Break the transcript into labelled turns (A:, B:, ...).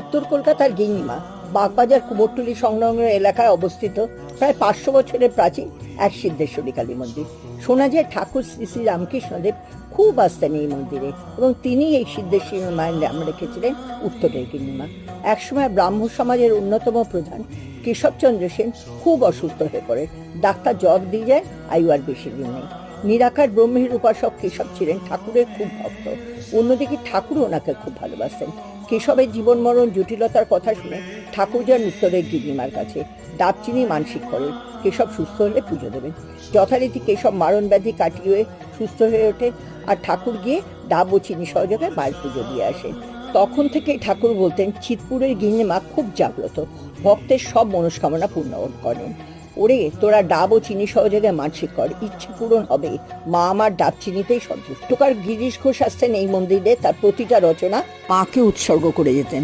A: উত্তর কলকাতার গিন্নিমা, বাগবাজার কুমোরটুলি সংলগ্ন এলাকায় অবস্থিত প্রায় পাঁচশো বছরের প্রাচীন এক সিদ্ধেশ্বরী কালী মন্দির। শোনা যায় ঠাকুর শ্রী শ্রী রামকৃষ্ণদেব খুব আসতেন এই মন্দিরে এবং তিনি এই সিদ্ধেশ্বরী মায়ের নাম রেখেছিলেন উত্তরের গিন্নিমা। একসময় ব্রাহ্ম সমাজের অন্যতম প্রধান কেশবচন্দ্র সেন খুব অসুস্থ হয়ে পড়ে ডাক্তার জব দিয়ে যায়, আয়ু আর বেশি দিন নেই। নিরাকার ব্রহ্মের উপাসক কেশব ছিলেন ঠাকুরের খুব ভক্ত। অন্যদিকে ঠাকুর ওনাকে খুব ভালোবাসতেন। কেশবের জীবন মরণ জটিলতার কথা শুনে ঠাকুর যান উত্তরের গিরিমার কাছে ডাবচিনি মানসিক করেন। কেশব সুস্থ হলে পুজো দেবেন। যথারীতি কেশব মারণ ব্যাধি কাটিয়ে সুস্থ হয়ে ওঠে আর ঠাকুর গিয়ে ডাব ও চিনি সহযোগে মায়ের পুজো দিয়ে আসেন তখন থেকে ঠাকুর বলতেন, চিতপুরের গিন্নিমা খুব জাগ্রত। ভক্তের সব মনস্কামনা পূর্ণ করেন। ওরে, তোরা ডাব ও চিনি সহযোগে মানসিক কর ইচ্ছে পূরণ হবে। মা আমার ডাব চিনিতেই সন্তুষ্ট। কার গিরিশ ঘোষ আসতেন এই মন্দিরে, তার প্রতিটা রচনা মাকে উৎসর্গ করে যেতেন